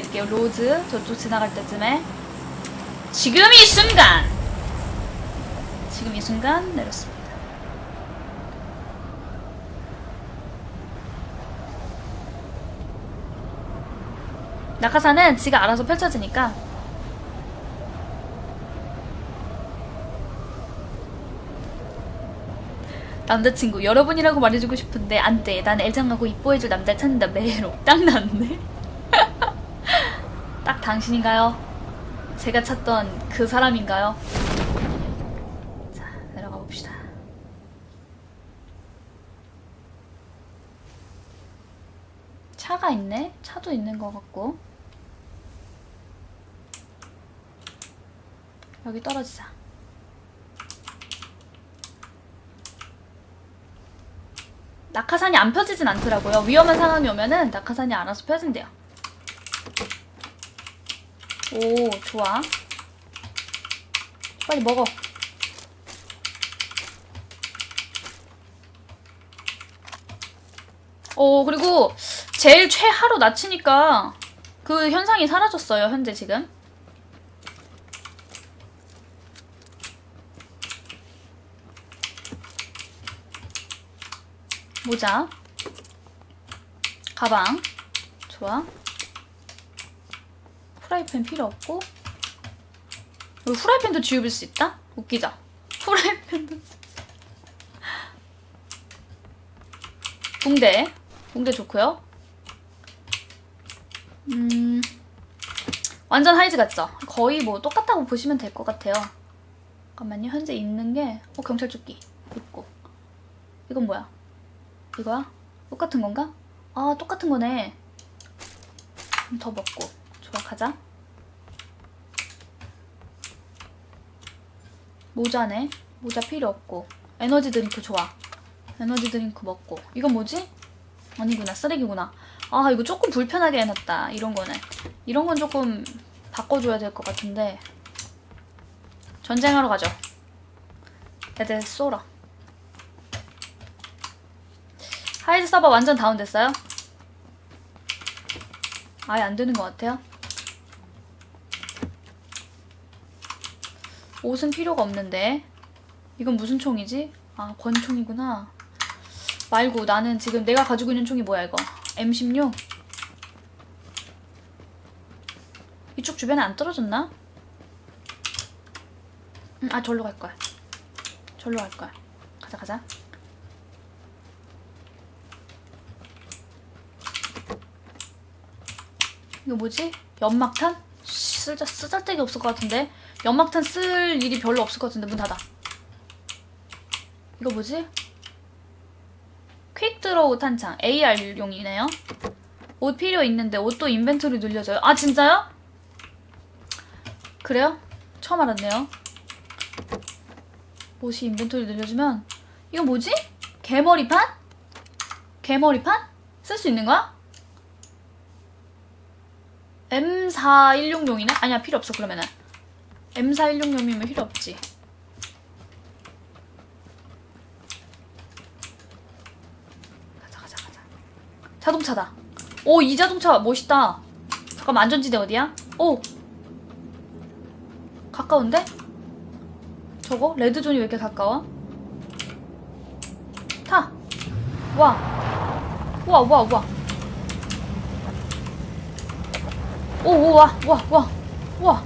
내릴게요. 로즈 저쪽 지나갈 때쯤에. 지금 이 순간! 지금 이 순간 내렸습니다. 낙하산은 지가 알아서 펼쳐지니까. 남자친구 여러분이라고 말해주고 싶은데 안돼. 난 애정하고 이뻐해줄 남자를 찾는다. 매로 딱 났네. 딱 당신인가요? 제가 찾던 그 사람인가요? 자 내려가 봅시다 차가 있네? 차도 있는 것 같고 여기 떨어지자 낙하산이 안 펴지진 않더라고요. 위험한 상황이 오면은 낙하산이 알아서 펴진대요. 오, 좋아. 빨리 먹어. 오, 그리고 제일 최하로 낮추니까 그 현상이 사라졌어요, 현재 지금. 모자 가방 좋아 프라이팬 필요 없고. 여기 프라이팬도 지우릴 수 있다? 웃기자. 프라이팬도 붕대. 붕대 좋고요. 음 완전 하이즈 같죠? 거의 뭐 똑같다고 보시면 될 것 같아요. 잠깐만요. 현재 있는 게 어, 경찰 조끼 있고. 이건 뭐야? 이거야? 똑같은 건가? 아 똑같은 거네. 더 먹고. 가자 모자네. 모자 필요 없고. 에너지 드링크 좋아. 에너지 드링크 먹고. 이건 뭐지? 아니구나. 쓰레기구나. 아 이거 조금 불편하게 해놨다. 이런 거는 이런 건 조금 바꿔줘야 될 것 같은데. 전쟁하러 가죠. 애들 쏘라 하이즈 서버 완전 다운됐어요? 아예 안 되는 것 같아요. 옷은 필요가 없는데 이건 무슨 총이지? 아 권총이구나. 말고 나는 지금 내가 가지고 있는 총이 뭐야 이거? M16? 이쪽 주변에 안 떨어졌나? 음, 아 절로 갈 거야. 절로 갈 거야. 가자 가자. 이거 뭐지? 연막탄? 쓰자, 쓰잘데기 없을 것 같은데? 연막탄 쓸 일이 별로 없을 것 같은데 문 닫아 이거 뭐지? 퀵 드로우 탄창 AR용이네요 옷 필요 있는데 옷도 인벤토리 늘려져요 아 진짜요? 그래요? 처음 알았네요 옷이 인벤토리 늘려주면 이거 뭐지? 개머리판? 개머리판? 쓸 수 있는 거야? M416용이네? 아니야 필요 없어 그러면은 M416용이면 필요 없지 가자 가자 가자 자동차다 오 이 자동차 멋있다 잠깐만 안전지대 어디야? 오 가까운데? 저거? 레드존이 왜 이렇게 가까워? 타! 와! 와, 와, 와. 오, 오, 와, 와, 와, 와.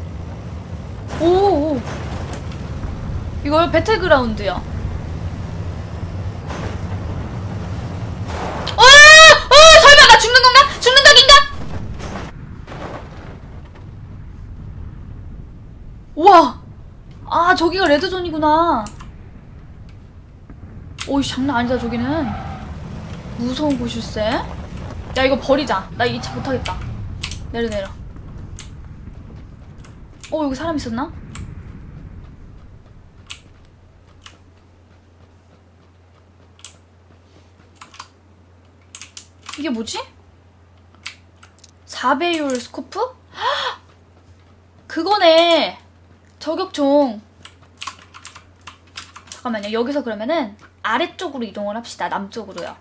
오, 오. 이거 배틀그라운드야. 어? 우와. 아, 저기가 레드존이구나. 오이, 장난 아니다, 저기는. 무서운 곳일세. 야, 이거 버리자. 나 이 차 못하겠다. 내려, 내려. 어 여기 사람 있었나? 이게 뭐지? 4배율 스코프? 헉! 그거네 저격총 잠깐만요 여기서 그러면은 아래쪽으로 이동을 합시다 남쪽으로요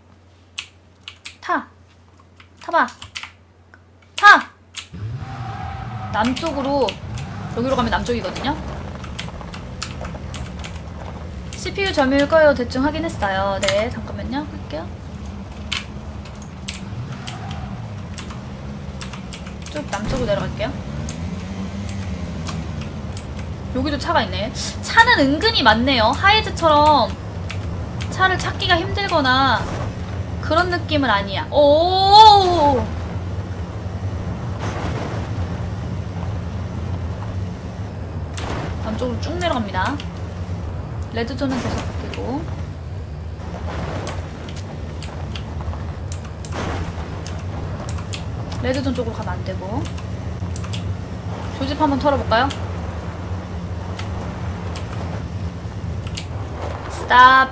타 타봐 타 남쪽으로 여기로 가면 남쪽이거든요. CPU 점유율 거요 대충 확인했어요. 네, 잠깐만요. 할게요. 쭉 남쪽으로 내려갈게요. 여기도 차가 있네. 차는 은근히 많네요. 하이즈처럼 차를 찾기가 힘들거나 그런 느낌은 아니야. 오! 남쪽으로 쭉 내려갑니다. 레드존은 계속 바뀌고. 레드존 쪽으로 가면 안 되고. 조집 한번 털어볼까요?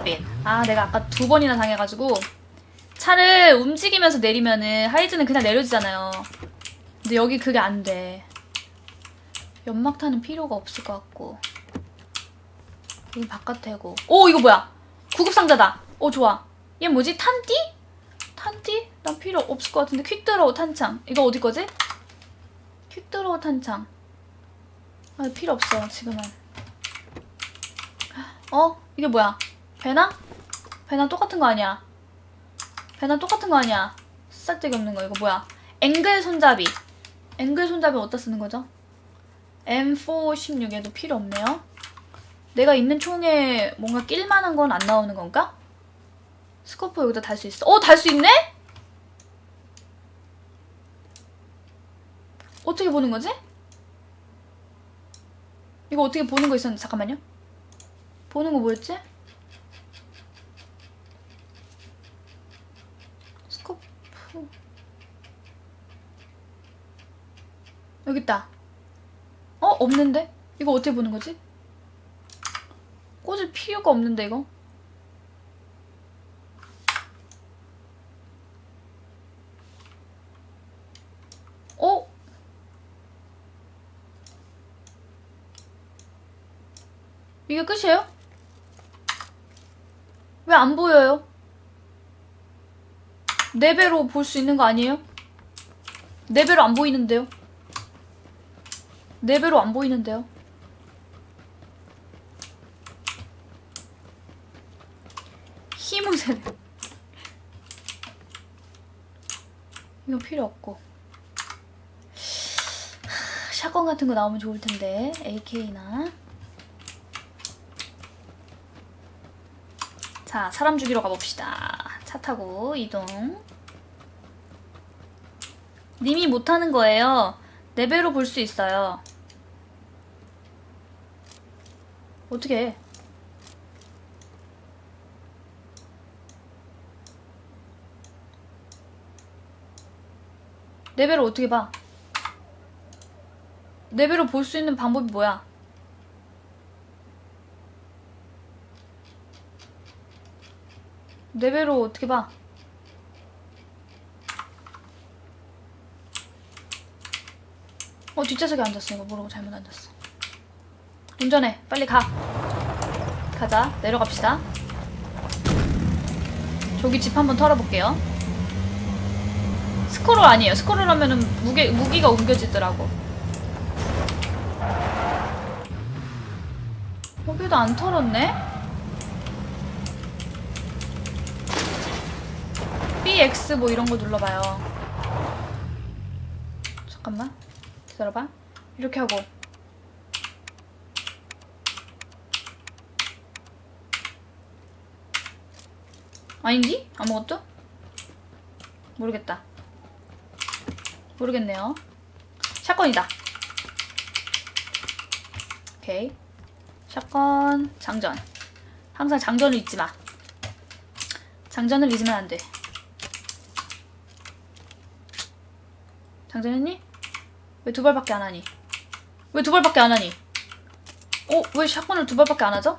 It. 아, 내가 아까 두 번이나 당해가지고 차를 움직이면서 내리면은 하이즈는 그냥 내려지잖아요. 근데 여기 그게 안 돼. 연막탄은 필요가 없을 것 같고. 여기 바깥에고. 오, 이거 뭐야? 구급상자다. 오, 좋아. 얘 뭐지? 탄띠? 탄띠? 난 필요 없을 것 같은데. 퀵드로우 탄창. 이거 어디 거지? 퀵드로우 탄창. 아, 필요 없어, 지금은. 어? 이게 뭐야? 배낭? 배낭 똑같은 거 아니야? 배낭 똑같은 거 아니야? 싹짝이 없는 거 이거 뭐야? 앵글 손잡이 앵글 손잡이 어디다 쓰는 거죠? M416 에도 필요 없네요 내가 있는 총에 뭔가 낄만한 건 안 나오는 건가? 스코프 여기다 달 수 있어 어! 달 수 있네? 어떻게 보는 거지? 이거 어떻게 보는 거 있었는데 잠깐만요 보는 거 뭐였지? 스코프 여기 있다 어? 없는데? 이거 어떻게 보는 거지? 꽂을 필요가 없는데 이거 어? 이게 끝이에요? 왜 안 보여요? 네 배로 볼 수 있는 거 아니에요? 네 배로 안 보이는데요? 네 배로 안 보이는데요? 힘우세 이거 필요 없고. 하, 샷건 같은 거 나오면 좋을 텐데 AK나. 자 사람 죽이러 가봅시다. 차 타고 이동. 님이 못하는 거예요. 네 배로 볼 수 있어요 어떻게 해? 네 배로 어떻게 봐? 네 배로 볼수 있는 방법이 뭐야? 네 배로 어떻게 봐? 어 뒷좌석에 앉았어 이거 모르고 잘못 앉았어 운전해. 빨리 가. 가자. 내려갑시다. 저기 집 한번 털어볼게요. 스크롤 아니에요. 스크롤 하면은 무게, 무기가 옮겨지더라고. 여기도 안 털었네? BX 뭐 이런 거 눌러봐요. 잠깐만. 기다려봐. 이렇게 하고 아닌지? 아무것도? 모르겠다 모르겠네요 샷건이다 오케이 샷건 장전 항상 장전을 잊지 마 장전을 잊으면 안 돼 장전했니? 왜 두 발밖에 안 하니? 왜 두 발밖에 안 하니? 어? 왜 샷건을 두 발밖에 안 하죠?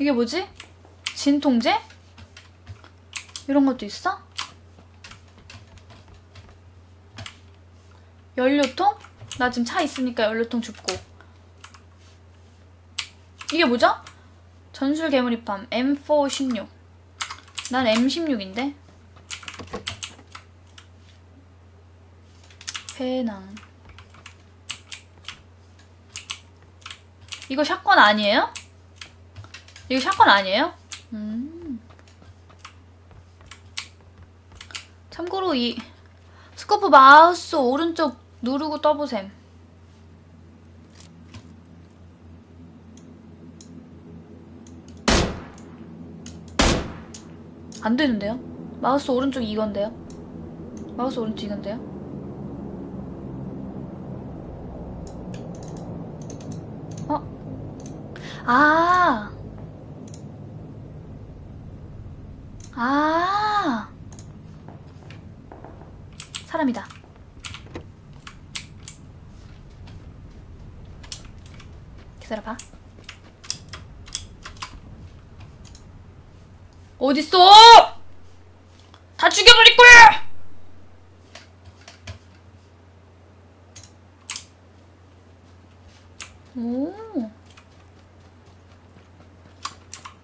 이게 뭐지? 진통제? 이런 것도 있어? 연료통? 나 지금 차 있으니까 연료통 줍고 이게 뭐죠? 전술 개무리팜 M416 난 M16인데 배낭. 이거 샷건 아니에요? 이거 샷건 아니에요? 음. 참고로 이 스코프 마우스 오른쪽 누르고 떠보셈. 안 되는데요? 마우스 오른쪽 이건데요? 마우스 오른쪽 이건데요? 어? 아! 아! 사람이다. 기다려봐. 어딨어? 다 죽여버릴 거야! 오.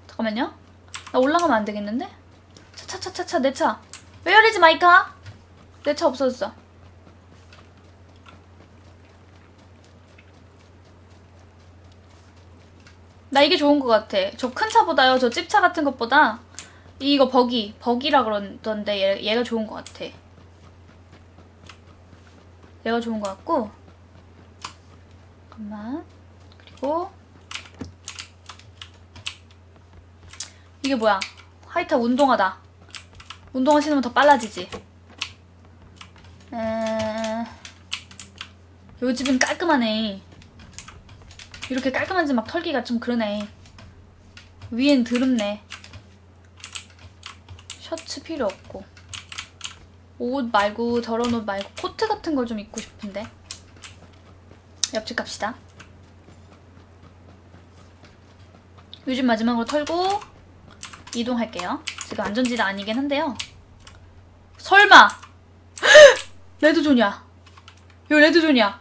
잠깐만요. 나 올라가면 안 되겠는데? 차차차차차 내 차. Where is my car? 내 차 없어졌어. 나 이게 좋은 것 같아. 저 큰 차보다요. 저 찝차 같은 것보다 이거 버기, 버기라 그러던데 얘, 얘가 좋은 것 같아. 얘가 좋은 것 같고 잠깐만 그리고 이게 뭐야 하이타 운동화다 운동화 신으면 더 빨라지지. 에... 요 집은 깔끔하네. 이렇게 깔끔한지 막 털기가 좀 그러네. 위엔 드럽네. 셔츠 필요 없고. 옷 말고 저런 옷 말고 코트 같은 걸 좀 입고 싶은데. 옆집 갑시다. 요즘 마지막으로 털고 이동할게요. 지금 안전지대 아니긴 한데요 설마. 레드존이야. 이거 레드존이야.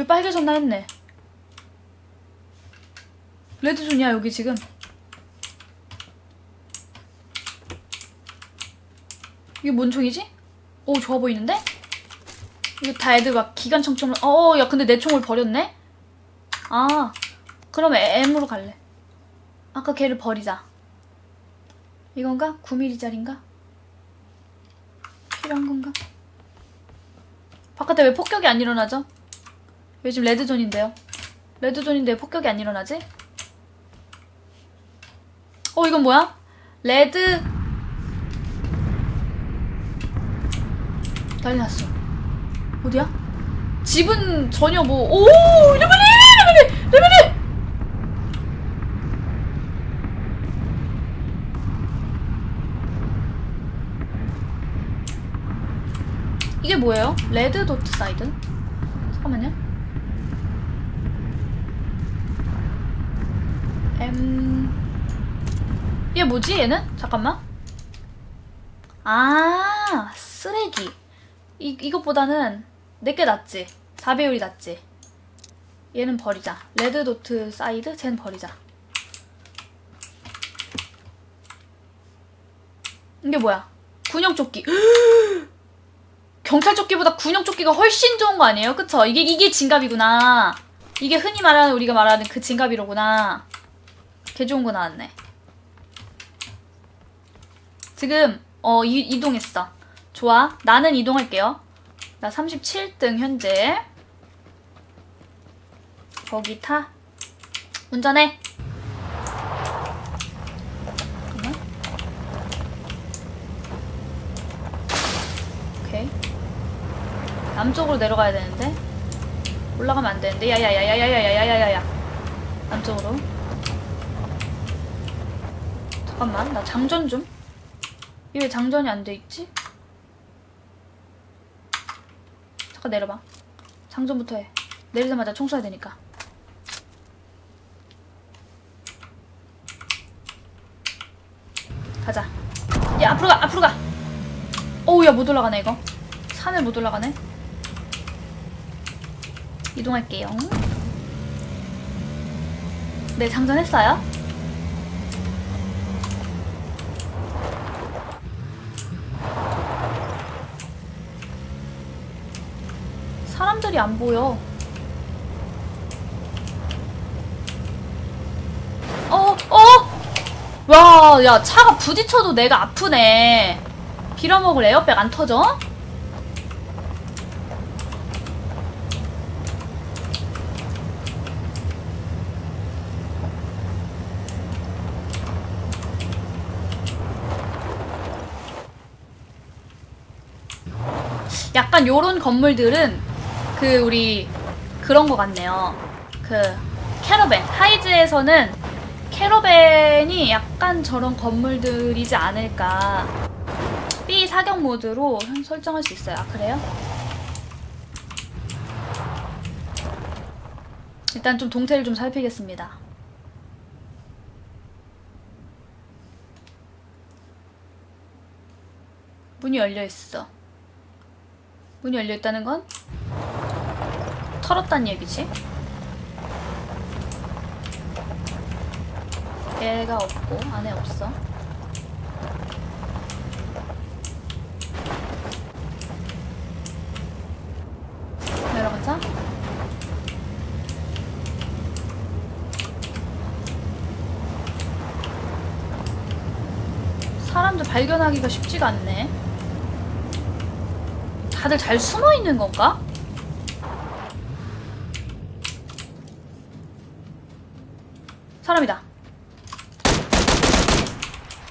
왜 빨개졌나 했네. 레드존이야 여기 지금. 이게 뭔 총이지? 오 좋아 보이는데? 이거 다 애들 막 기관총처럼 어야 근데 내 총을 버렸네? 아 그럼 M으로 갈래. 아까 걔를 버리자 이건가? 9mm짜린가? 필요한 건가? 바깥에 왜 폭격이 안 일어나죠? 요즘 레드존인데요 레드존인데 왜 폭격이 안 일어나지? 어 이건 뭐야? 레드 난리 났어. 어디야? 집은 전혀 뭐, 오! 레벨이! 레벨이! 레벨이! 이게 뭐예요? 레드 도트 사이드? 잠깐만요. M. 얘 뭐지, 얘는? 잠깐만. 아, 쓰레기. 이, 이것보다는 내게 낫지 4배율이 낫지 얘는 버리자 레드 도트 사이드 쟤는 버리자 이게 뭐야 군용 조끼 경찰 조끼보다 군용 조끼가 훨씬 좋은 거 아니에요? 그쵸? 이게 이게 진갑이구나 이게 흔히 말하는 우리가 말하는 그 진갑이로구나 개 좋은 거 나왔네 지금 어 이, 이동했어 좋아. 나는 이동할게요. 나 37등 현재. 거기 타. 운전해. 잠깐만. 오케이. 남쪽으로 내려가야 되는데. 올라가면 안 되는데. 야야야야야야야야야야야. 남쪽으로. 잠깐만. 나 장전 좀. 이왜 장전이 안 돼 있지? 잠깐 내려봐. 장전부터 해. 내리자마자 총 쏴야 되니까. 가자. 야 앞으로 가 앞으로 가. 어우 야못 올라가네 이거. 산을 못 올라가네. 이동할게요. 네 장전했어요. 하늘이 안 보여. 어, 어! 와, 야, 차가 부딪혀도 내가 아프네. 빌어먹을 에어백 안 터져? 약간 요런 건물들은 그 우리 그런 거 같네요. 그 캐러밴 하이즈에서는 캐러밴이 약간 저런 건물들이지 않을까. B 사격 모드로 설정할 수 있어요. 아 그래요? 일단 좀 동태를 좀 살피겠습니다. 문이 열려 있어. 문이 열려 있다는 건 털었단 얘기지. 얘가 없고 안에 없어. 내려가자. 사람들 발견하기가 쉽지가 않네. 다들 잘 숨어 있는 건가? 사람이다.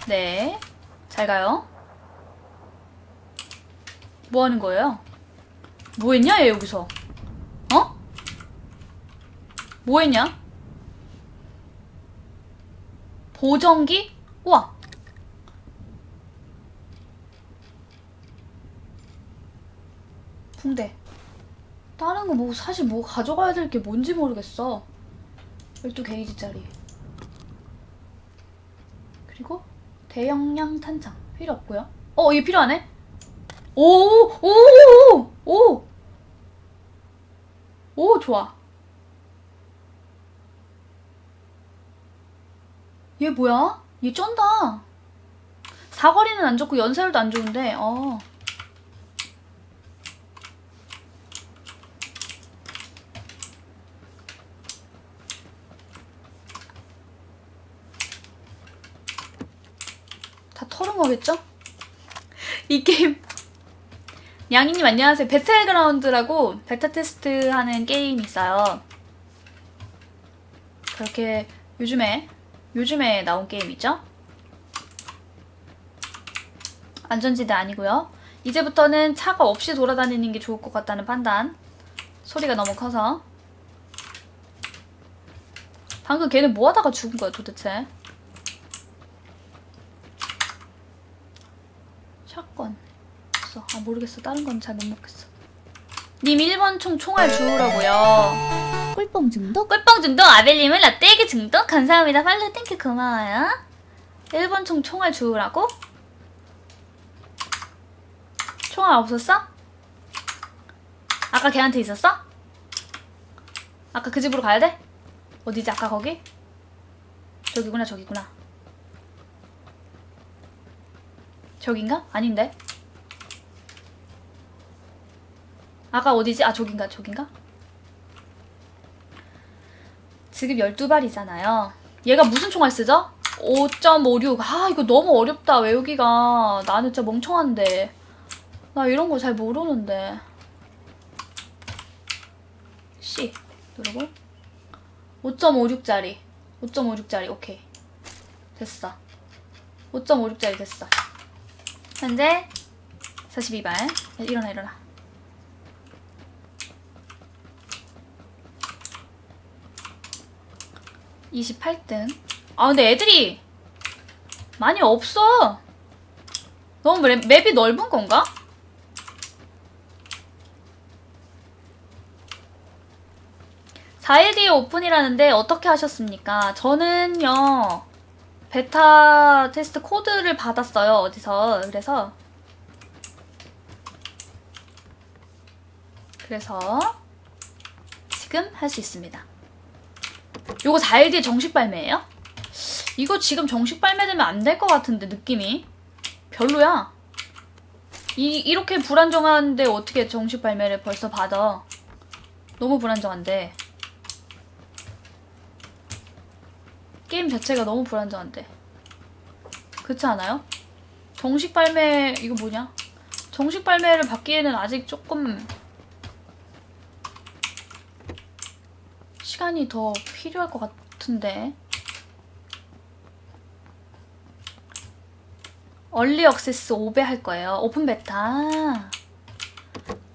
네. 잘 가요. 뭐 하는 거예요? 뭐 했냐, 얘 여기서? 어? 뭐 했냐? 보정기? 우와. 붕대. 다른 거 뭐 사실 뭐 가져가야 될 게 뭔지 모르겠어. 12게이지짜리. 그리고 대용량 탄창 필요 없고요. 어, 얘 필요하네. 오, 오, 오, 오, 오, 좋아. 얘 뭐야? 얘 쩐다. 사거리는 안 좋고 연세율도 안 좋은데, 어. 거겠죠? 이 게임 양이님 안녕하세요. 배틀그라운드라고 베타 테스트 하는 게임 있어요. 그렇게 요즘에 요즘에 나온 게임이죠. 안전지대 아니고요. 이제부터는 차가 없이 돌아다니는 게 좋을 것 같다는 판단. 소리가 너무 커서. 방금 걔는 뭐 하다가 죽은 거야 도대체? 샷건. 없어. 아 모르겠어. 다른 건 잘 못 먹겠어. 님 1번 총 총알 주우라고요. 꿀뽕 중독? 꿀뻥 중독 아벨님은 라떼기 중독 감사합니다. 팔로우 땡큐 고마워요. 1번 총 총알 주우라고? 총알 없었어? 아까 걔한테 있었어? 아까 그 집으로 가야 돼? 어디지 아까 거기? 저기구나 저기구나 저긴가? 아닌데 아까 어디지? 아 저긴가 저긴가? 지금 12발이잖아요. 얘가 무슨 총알 쓰죠? 5.56. 아, 이거 너무 어렵다, 외우기가. 나는 진짜 멍청한데. 나 이런 거 잘 모르는데. C. 누르고. 5.56짜리. 5.56짜리. 오케이. 됐어. 5.56짜리 됐어. 현재 42발. 야, 일어나, 일어나. 이십팔 등 아, 근데 애들이 많이 없어. 너무 맵, 맵이 넓은 건가? (4일) 뒤에 오픈이라는데 어떻게 하셨습니까? 저는요 베타 테스트 코드를 받았어요 어디서 그래서 그래서 지금 할 수 있습니다 요거 4일 뒤에 정식 발매예요? 이거 지금 정식 발매되면 안 될 것 같은데 느낌이 별로야 이, 이렇게 불안정한데 어떻게 정식 발매를 벌써 받아 너무 불안정한데. 게임 자체가 너무 불안정한데. 그렇지 않아요? 정식 발매 이거 뭐냐? 정식 발매를 받기에는 아직 조금 시간이 더 필요할 것 같은데. 얼리 억세스 5배 할 거예요. 오픈 베타.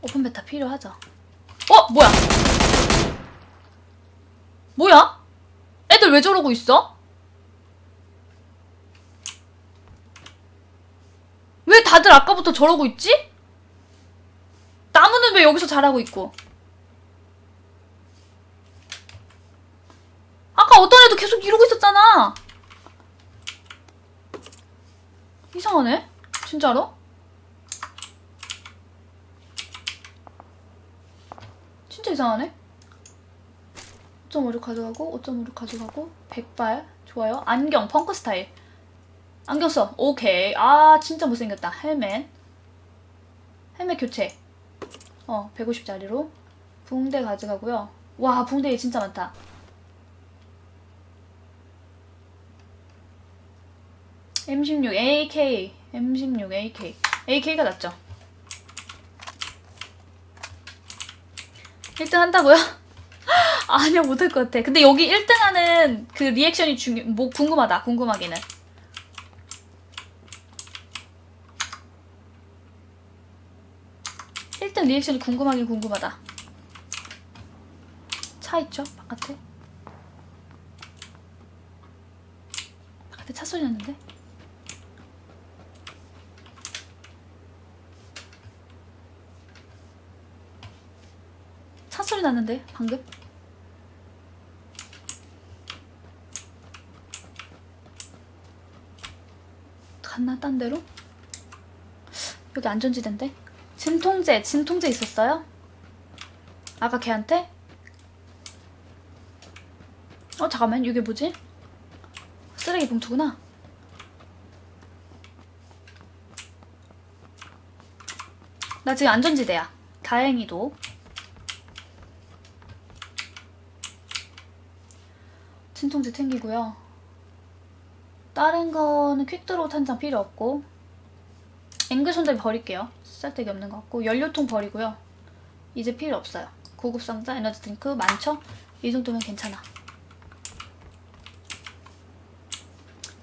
오픈 베타 필요하죠. 어? 뭐야? 뭐야? 애들 왜 저러고 있어? 왜 다들 아까부터 저러고 있지? 나무는 왜 여기서 자라고 있고? 아까 어떤 애도 계속 이러고 있었잖아. 이상하네? 진짜로? 진짜 이상하네? 5.5를 가져가고 5.5를 가져가고? 100발. 좋아요. 안경 펑크 스타일. 안경 써. 오케이. 아 진짜 못생겼다. 헬멧. 헬멧 교체. 어 150짜리로. 붕대 가져가고요. 와 붕대 진짜 많다 M16 AK M16 AK AK가 낫죠? 1등 한다고요? 아니요 못할 것 같아. 근데 여기 1등 하는 그 리액션이 중요 뭐 궁금하다 궁금하기는. 일단 리액션이 궁금하긴 궁금하다. 차 있죠? 바깥에? 바깥에 차 소리 났는데 차 소리 났는데 방금 갔나 딴 데로? 여기 안전지대인데? 진통제, 진통제 있었어요? 아까 걔한테? 어 잠깐만 이게 뭐지? 쓰레기 봉투구나 나 지금 안전지대야 다행히도 진통제 챙기고요 다른 거는 퀵드로우 탄장 필요 없고 앵글 손잡이 버릴게요. 쓸데기 없는 것 같고 연료통 버리고요. 이제 필요 없어요. 구급상자, 에너지 드링크 많죠? 이 정도면 괜찮아.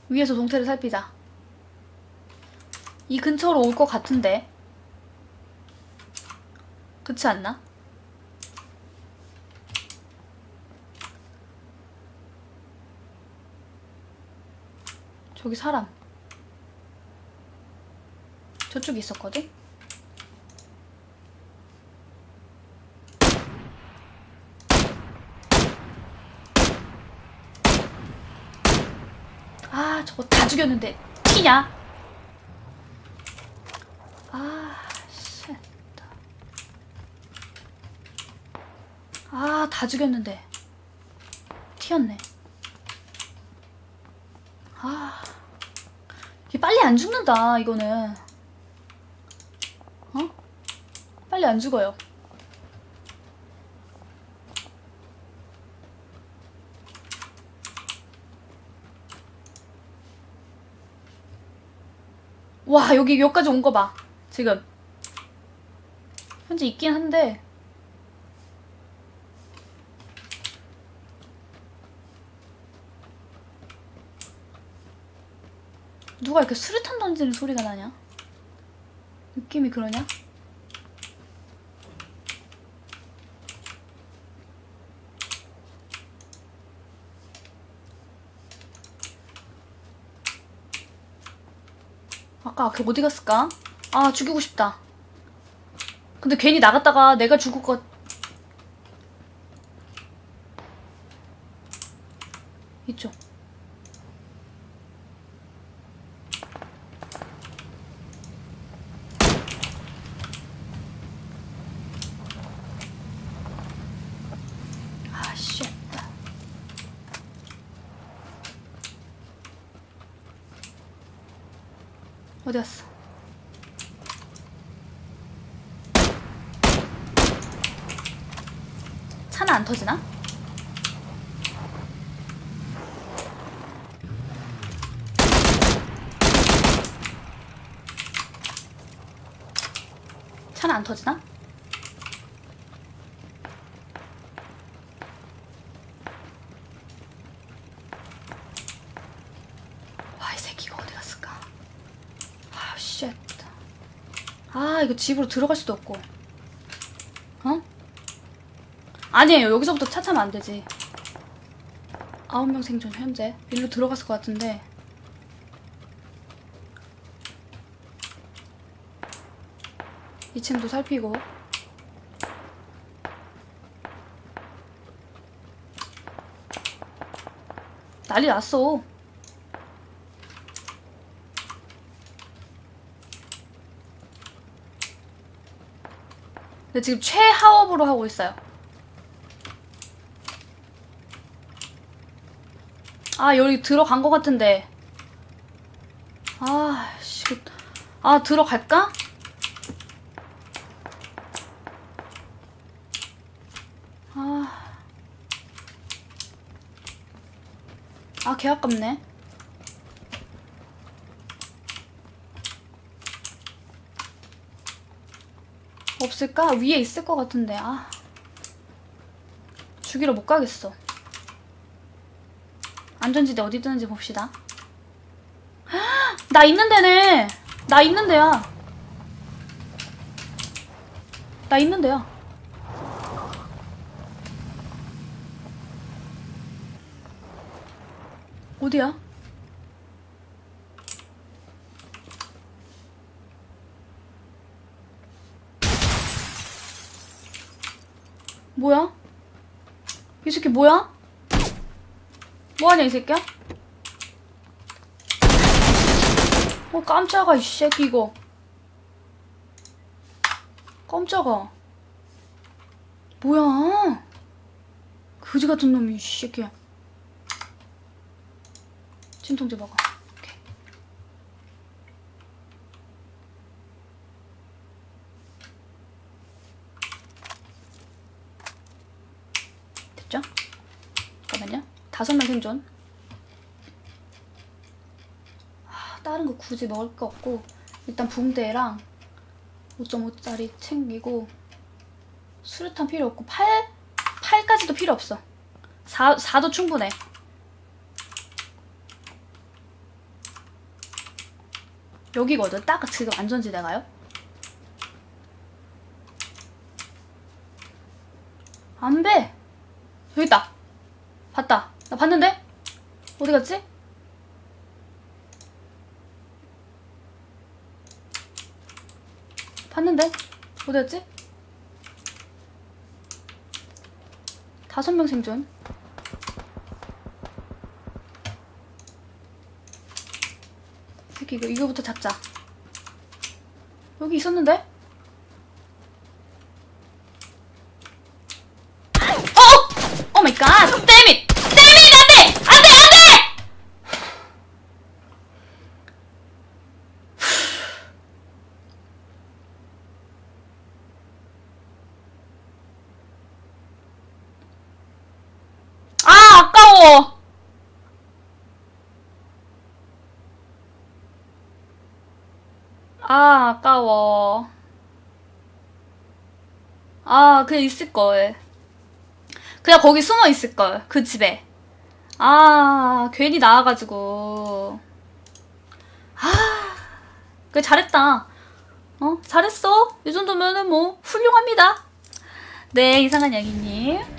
위에서 동태를 살피자. 이 근처로 올 것 같은데 그렇지 않나? 저기 사람 저쪽에 있었거든? 아 저거 다 죽였는데 티냐? 아 쉣. 아다 죽였는데 튀었네 아 이게 빨리 안 죽는다 이거는 어? 빨리 안 죽어요. 와 여기 여기까지 온 거 봐. 지금 현재 있긴 한데 누가 이렇게 수류탄 던지는 소리가 나냐? 느낌이 그러냐? 아까 걔 어디 갔을까? 아 죽이고 싶다 근데 괜히 나갔다가 내가 죽을 것 이쪽 아, 쉣. 어디 갔어? 차는 안 터지나? 차는 안 터지나? 와, 이 새끼가 어디 갔을까? 아, 쉣. 아, 이거 집으로 들어갈 수도 없고. 어? 아니에요. 여기서부터 차 타면 안 되지. 아홉 명 생존 현재. 일로 들어갔을 것 같은데. 이층도 살피고. 난리 났어. 근데 지금 최하업으로 하고 있어요. 아, 여기 들어간 것 같은데. 아, 씨. 이거- 아, 들어갈까? 아. 아, 개 아깝네. 없을까? 위에 있을 것 같은데, 아. 죽이러 못 가겠어. 안전지대 어디 뜨는지 봅시다. 헉, 나 있는 데네! 나 있는 데야! 나 있는 데야. 어디야? 뭐야? 이 새끼 뭐야? 뭐하냐 이 새끼야? 어 깜짝아 이 새끼 이거 깜짝아 뭐야 그지 같은 놈이 이 새끼야 진통제 먹어 오케이. 됐죠? 잠깐만요. 다섯 명 생존. 아, 다른 거 굳이 먹을 거 없고 일단 붕대랑 5.5짜리 챙기고 수류탄 필요 없고 8? 8까지도 필요 없어. 4, 4도 충분해. 여기거든. 딱 지금 안전지대가요. 안 돼. 여기 있다. 봤다. 나 봤는데? 어디 갔지? 봤는데? 어디 갔지? 다섯 명 생존. 새끼 이거 이거부터 잡자. 여기 있었는데? 어! 오 마이 갓! damn it! damn it! 안 돼! 안 돼! 안 돼! 아, 아까워! 아, 아까워. 아, 그냥 있을걸. 그냥 거기 숨어 있을걸. 그 집에. 아, 괜히 나와가지고. 아, 그래, 잘했다. 어, 잘했어. 이 정도면은 뭐, 훌륭합니다. 네, 이상한 양이님.